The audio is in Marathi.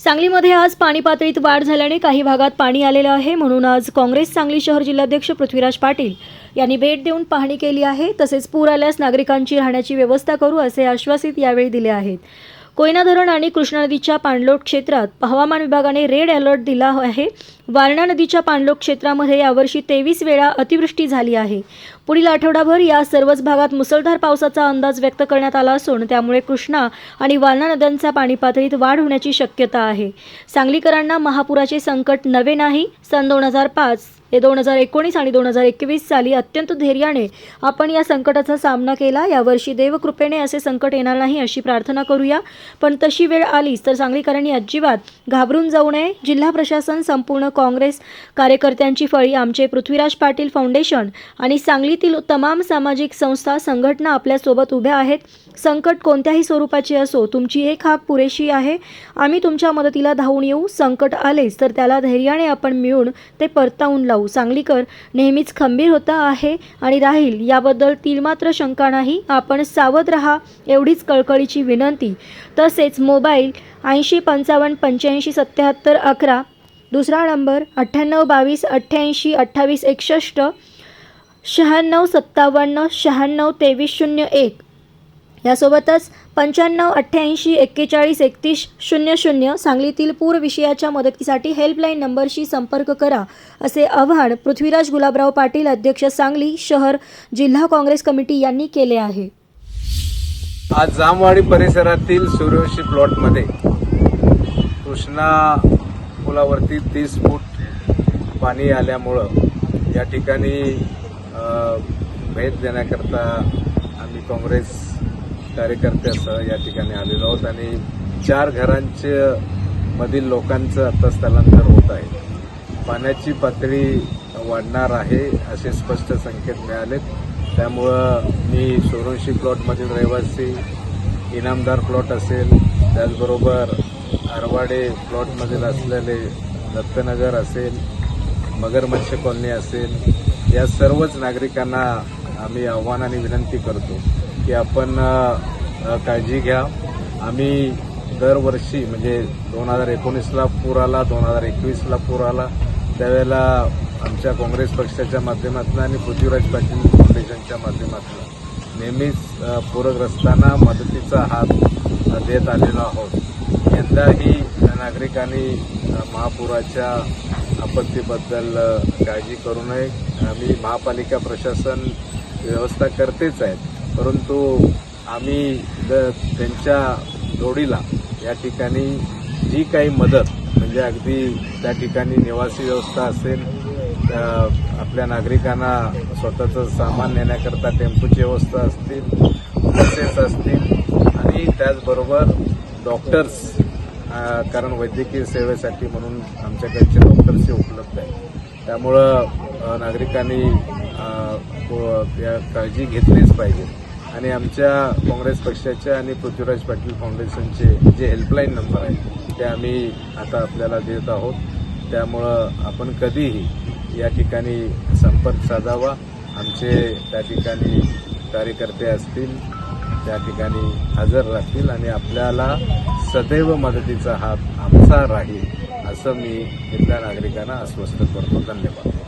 सांगलीमध्ये आज पाणी पातळीत वाढ झाल्याने काही भागात पाणी आलेलं आहे. म्हणून आज काँग्रेस सांगली शहर जिल्हाध्यक्ष पृथ्वीराज पाटील यांनी भेट देऊन पाहणी केली आहे. तसेच पूर आल्यास नागरिकांची राहण्याची व्यवस्था करू असे आश्वासित यावेळी दिले आहेत. कोयना धरण आणि कृष्णा नदीच्या पाणलोट क्षेत्रात हवामान विभागाने रेड अलर्ट दिला आहे. वारणा नदीच्या पाणलोक क्षेत्रामध्ये यावर्षी तेवीस वेळा अतिवृष्टी झाली आहे. पुढील आठवडाभर या सर्वच भागात मुसळधार पावसाचा अंदाज व्यक्त करण्यात आला असून त्यामुळे कृष्णा आणि वारणा नद्यांचा पाणी पातळीत वाढ होण्याची शक्यता आहे. सांगलीकरांना महापुराचे संकट नवे नाही. सन दोन हजार पाच हे दोन हजार एकोणीस आणि दोन हजार एकवीस साली अत्यंत धैर्याने आपण या संकटाचा सामना केला. यावर्षी देवकृपेने असे संकट येणार नाही अशी प्रार्थना करूया. पण तशी वेळ आलीच तर सांगलीकरांनी अजिबात घाबरून जाऊ नये. जिल्हा प्रशासन संपूर्ण काँग्रेस कार्यकर्त्यांची फळी आमचे पृथ्वीराज पाटील फाउंडेशन आणि सांगलीतील तमाम सामाजिक संस्था संघटना आपल्यासोबत उभ्या आहेत. संकट कोणत्याही स्वरूपाचे असो तुमची एक हाक पुरेशी आहे. आम्ही तुमच्या मदतीला धावून येऊ. संकट आलेच तर त्याला धैर्याने आपण मिळून ते परतावून लावू. सांगलीकर नेहमीच खंबीर होता आहे आणि राहील. याबद्दल तिलमात्र शंका नाही. आपण सावध रहा एवढीच कळकळीची विनंती. तसेच मोबाईल ऐंशी पंचावन्न पंच्याऐंशी सत्याहत्तर अकरा दुसरा नंबर अठ्ठ्याण्णव बावीस अठ्ठ्याऐंशी अठ्ठावीस एकसष्ट शहाण्णव सत्तावन्न शहाण्णव तेवीस शून्य एक. यासोबतच पंच्याण्णव अठ्ठ्याऐंशी एक्केचाळीस एकतीस शून्य शून्य सांगलीतील पूर विषयाच्या मदतीसाठी हेल्पलाईन नंबरशी संपर्क करा असे आवाहन पृथ्वीराज गुलाबराव पाटील अध्यक्ष सांगली शहर जिल्हा काँग्रेस कमिटी यांनी केले आहे. आज जामवाडी परिसरातील सूर्यवंशी प्लॉटमध्ये कृष्णा पुलावरती तीस फूट पाणी आल्यामुळं या ठिकाणी भेट देण्याकरता आम्ही काँग्रेस कार्यकर्त्यासह या ठिकाणी आलेलो आहोत आणि चार घरांचे मधील लोकांचं आता स्थलांतर होत आहे. पाण्याची पातळी वाढणार आहे असे स्पष्ट संकेत मिळालेत. त्यामुळं मी सोरोंशी प्लॉटमधील रहिवासी इनामदार प्लॉट असेल त्याचबरोबर आरवाडे प्लॉटमधील असलेले दत्तनगर असेल मगरमच्छ कॉलनी असेल या सर्वच नागरिकांना आम्ही आव्हान आणि विनंती करतो की आपण काळजी घ्या. आम्ही दरवर्षी म्हणजे दोन हजार एकोणीसला पूर आला दोन हजार एकवीसला पूर आला त्यावेळेला आमच्या काँग्रेस पक्षाच्या माध्यमातून आणि पृथ्वीराज पाटील फाउंडेशनच्या माध्यमातून नेहमीच पूरग्रस्तांना मदतीचा हात देत आलेलो आहोत. यंदाही नागरिकांनी महापुराच्या आपत्तीबद्दल काळजी करू नये. आम्ही महापालिका प्रशासन व्यवस्था करतेच आहेत. परंतु आम्ही द- त्यांच्या जोडीला या ठिकाणी जी काही मदत म्हणजे अगदी त्या ठिकाणी निवासी व्यवस्था असेल आपल्या नागरिकांना स्वतःचं सामान नेण्याकरता टेम्पोची व्यवस्था असतील बसेस असतील. आणि त्याचबरोबर डॉक्टर्स कारण वैद्यकीय सेवेसाठी म्हणून आमच्याकडचे डॉक्टर्सही उपलब्ध आहेत. त्यामुळं नागरिकांनी या काळजी घेतलीच पाहिजे. आणि आमच्या काँग्रेस पक्षाच्या आणि पृथ्वीराज पाटील फाउंडेशनचे जे हेल्पलाईन नंबर आहेत ते आम्ही आता आपल्याला देत आहोत. त्यामुळं आपण कधीही या ठिकाणी संपर्क साधावा. आमचे त्या ठिकाणी कार्यकर्ते असतील त्या ठिकाणी हजर राहतील आणि आपल्याला सदैव मदतीचा हात आमचा राहील असं मी इथल्या नागरिकांना आश्वस्त करतो. धन्यवाद.